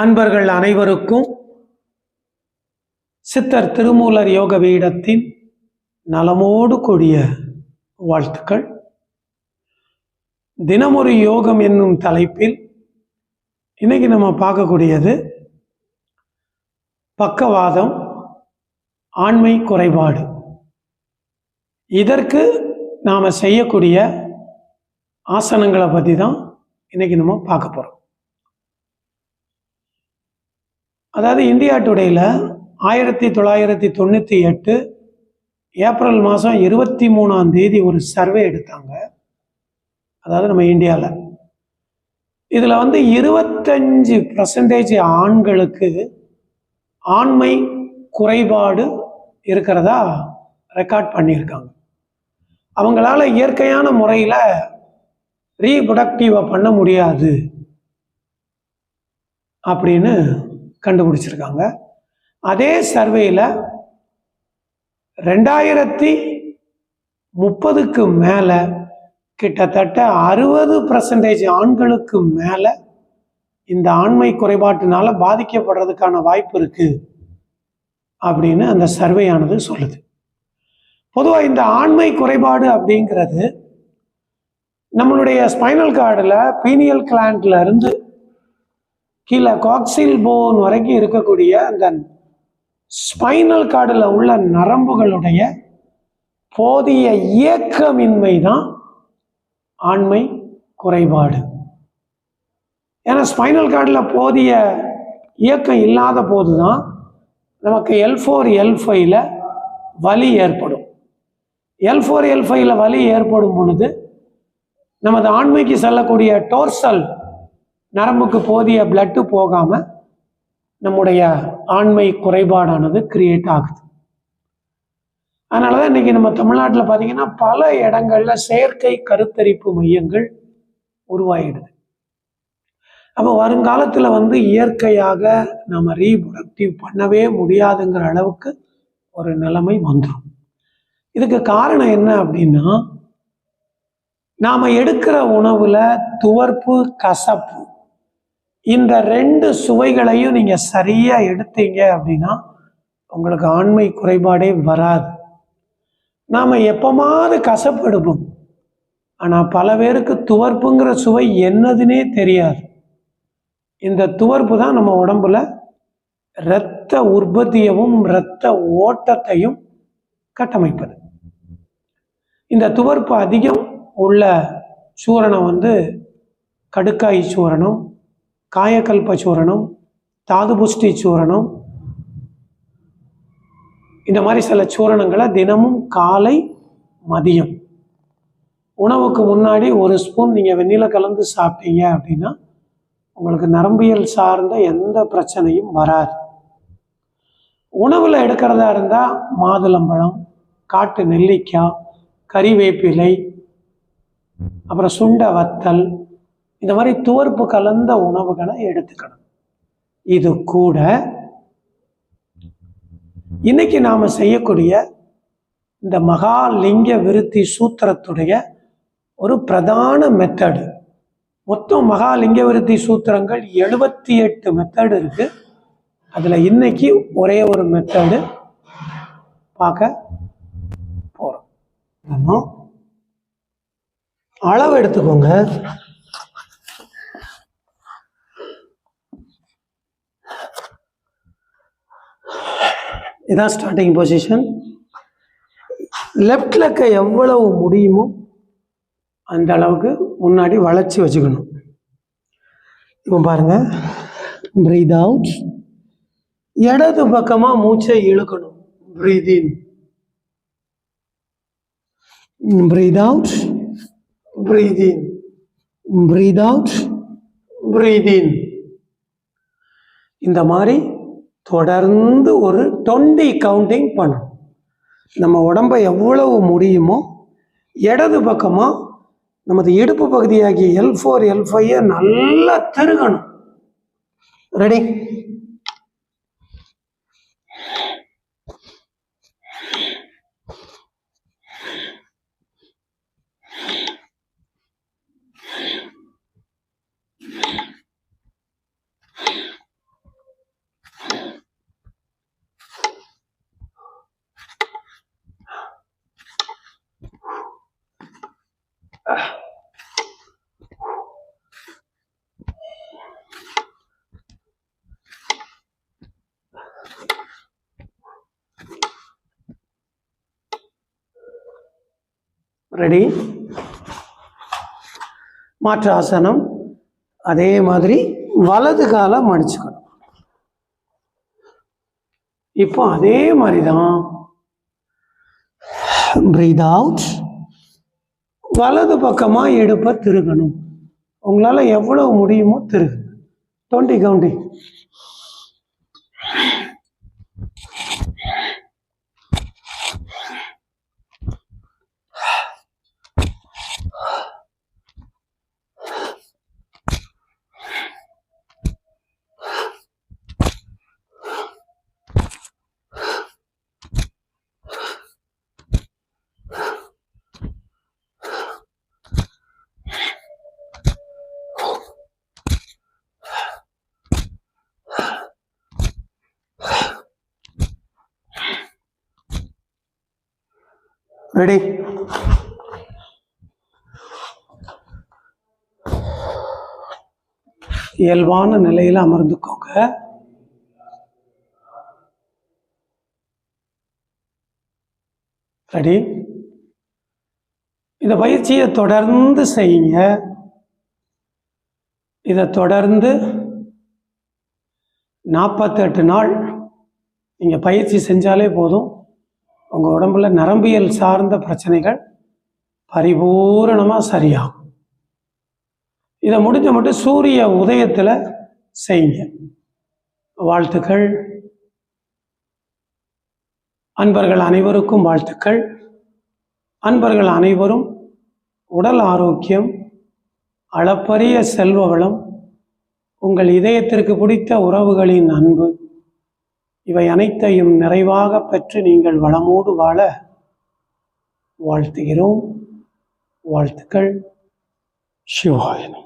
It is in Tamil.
அன்பர்கள் அனைவருக்கும் சித்தர் திருமூலர் யோக பீடத்தின் நலமோடு கூடிய வாழ்த்துக்கள். தினமொரு யோகம் என்னும் தலைப்பில் இன்னைக்கு நம்ம பார்க்கக்கூடியது பக்கவாதம் ஆண்மை குறைபாடு. இதற்கு நாம் செய்யக்கூடிய ஆசனங்களை பற்றி தான் இன்னைக்கு நம்ம பார்க்க போகிறோம் அதாவது இந்தியா டுடேயில் ஆயிரத்தி தொள்ளாயிரத்தி தொண்ணூற்றி எட்டு ஏப்ரல் மாதம் இருபத்தி மூணாம் தேதி ஒரு சர்வே எடுத்தாங்க. அதாவது நம்ம இந்தியாவில் இதில் வந்து இருபத்தஞ்சு பர்சன்டேஜ் ஆண்களுக்கு ஆண்மை குறைபாடு இருக்கிறதா ரெக்கார்ட் பண்ணியிருக்காங்க. அவங்களால இயற்கையான முறையில் ரீப்ரொடக்டிவாக பண்ண முடியாது. அப்படின்னு கண்டுபிடிச்சிருக்காங்க. அதே சர்வேயில் ரெண்டாயிரத்தி முப்பதுக்கு மேலே கிட்டத்தட்ட அறுபது பர்சன்டேஜ் ஆண்களுக்கு மேலே இந்த ஆண்மை குறைபாட்டினால பாதிக்கப்படுறதுக்கான வாய்ப்பு இருக்கு அப்படின்னு அந்த சர்வேயானது சொல்லுது. பொதுவாக இந்த ஆண்மை குறைபாடு அப்படிங்கிறது நம்மளுடைய ஸ்பைனல் கார்டில் பீனியல் கிளாண்ட்ல இருந்து கீழே காக்சில் போன் வரைக்கும் இருக்கக்கூடிய அந்த ஸ்பைனல் கார்டில் உள்ள நரம்புகளுடைய போதிய இயக்கமின்மை தான் ஆண்மை குறைபாடு. ஏன்னா ஸ்பைனல் கார்டில் போதிய இயக்கம் இல்லாத போது தான் நமக்கு எல் ஃபோர் எல் ஃபைவ்ல வலி ஏற்படும். எல் ஃபோர் எல் ஃபைவ்ல வலி ஏற்படும் பொழுது நமது ஆண்மைக்கு செல்லக்கூடிய டோர்சல் நரம்புக்கு போதிய பிளட்டு போகாமல் நம்முடைய ஆண்மை குறைபாடானது கிரியேட் ஆகுது. அதனால தான் இன்னைக்கு நம்ம தமிழ்நாட்டில் பார்த்தீங்கன்னா பல இடங்கள்ல செயற்கை கருத்தரிப்பு மையங்கள் உருவாகிடுது அப்போ வருங்காலத்தில் வந்து இயற்கையாக நம்ம ரீப்ரொடக்டிவ் பண்ணவே முடியாதுங்கிற அளவுக்கு ஒரு நிலைமை வந்துடும் இதுக்கு காரணம் என்ன அப்படின்னா நாம் எடுக்கிற உணவில் துவர்ப்பு கசப்பு இந்த ரெண்டு சுவைகளையும் நீங்கள் சரியாக எடுத்தீங்க அப்படின்னா உங்களுக்கு ஆண்மை குறைபாடே வராது. நாம் எப்பமாவது கசப்பு எடுப்போம் ஆனால் பல பேருக்கு துவர்ப்புங்கிற சுவை என்னதுன்னே தெரியாது. இந்த துவர்ப்பு தான் நம்ம உடம்புல இரத்த உற்பத்தியவும் இரத்த ஓட்டத்தையும் கட்டமைப்பது. இந்த துவர்ப்பு அதிகம் உள்ள சூரணம் வந்து கடுக்காய் சூரணம் காயக்கல்ப சூரணம் தாதுபுஷ்டி சூரணம். இந்த மாதிரி சில சூரணங்களை தினமும் காலை மதியம். உணவுக்கு முன்னாடி ஒரு ஸ்பூன் நீங்கள் வெந்நில கலந்து சாப்பிட்டீங்க அப்படின்னா உங்களுக்கு நரம்பியல் சார்ந்த எந்த பிரச்சனையும் வராது. உணவில் எடுக்கிறதா இருந்தால் மாதுளம்பழம் காட்டு நெல்லிக்காய் கறிவேப்பிலை அப்புறம் சுண்ட வத்தல் இந்த மாதிரி துவர்ப்பு கலந்த உணவுகளை எடுத்துக்கணும். இது கூட இன்னைக்கு நாம செய்யக்கூடிய இந்த மகாலிங்க விருத்தி சூத்திரத்துடைய ஒரு பிரதான மெத்தடு மொத்தம் மகாலிங்க விருத்தி சூத்திரங்கள் எழுபத்தி எட்டு மெத்தடு இருக்கு. அதுல இன்னைக்கு ஒரே ஒரு மெத்தடு பார்க்க போறோம். அளவு எடுத்துக்கோங்க. இதான் ஸ்டார்டிங் பொசிஷன் லெஃப்ட் லெக்கை எவ்வளவு முடியுமோ அந்த அளவுக்கு முன்னாடி வளைச்சி வச்சுக்கணும். இப்போ பாருங்கள் ப்ரீத் அவுட் இடது பக்கமாக மூச்சை இழுக்கணும். Breathe in breathe out breathe in. Breathe out. Breathe in. இந்த மாதிரி தொடர்ந்து ஒரு டுவெண்ட்டி கவுண்டிங் பண்ணணும் நம்ம உடம்பை எவ்வளவு முடியுமோ இடது பக்கமாக நமது இடுப்பு பகுதியாகிய எல் ஃபோர் எல் ஃபைவ் நல்லா திருகணும். ரெடி ரெடி மாற்று ஆசனம். அதே மாதிரி வலது காலை மடிச்சுக்கணும் இப்போ அதே மாதிரி தான் பிரீத் அவுட் வலது பக்கமாக இடுப்பை திருகணும். உங்களால் எவ்வளவு முடியுமோ திருகு. டுவெண்ட்டி கவுண்டி ரெடி இயல்பான நிலையில் அமர்ந்துக்கோங்க. ரெடி இந்த பயிற்சியை தொடர்ந்து செய்யுங்க. இதை தொடர்ந்து நாற்பத்தெட்டு நாள் நீங்கள் பயிற்சி செஞ்சாலே போதும். உங்கள் உடம்புல நரம்பியல் சார்ந்த பிரச்சனைகள் பரிபூரணமாக சரியாகும். இதை முடிஞ்ச மட்டும் சூரிய உதயத்தில் செய்யுங்க. வாழ்த்துக்கள். அன்பர்கள் அனைவருக்கும் வாழ்த்துக்கள். அன்பர்கள் அனைவரும் உடல் ஆரோக்கியம் அளப்பரிய செல்வ வளம் உங்கள் இதயத்திற்கு பிடித்த உறவுகளின் அன்பு இவை அனைத்தையும் நிறைவாக பெற்று நீங்கள் வளமோடு வாழ வாழ்த்துகிறோம். வாழ்த்துக்கள். சிவாயனம்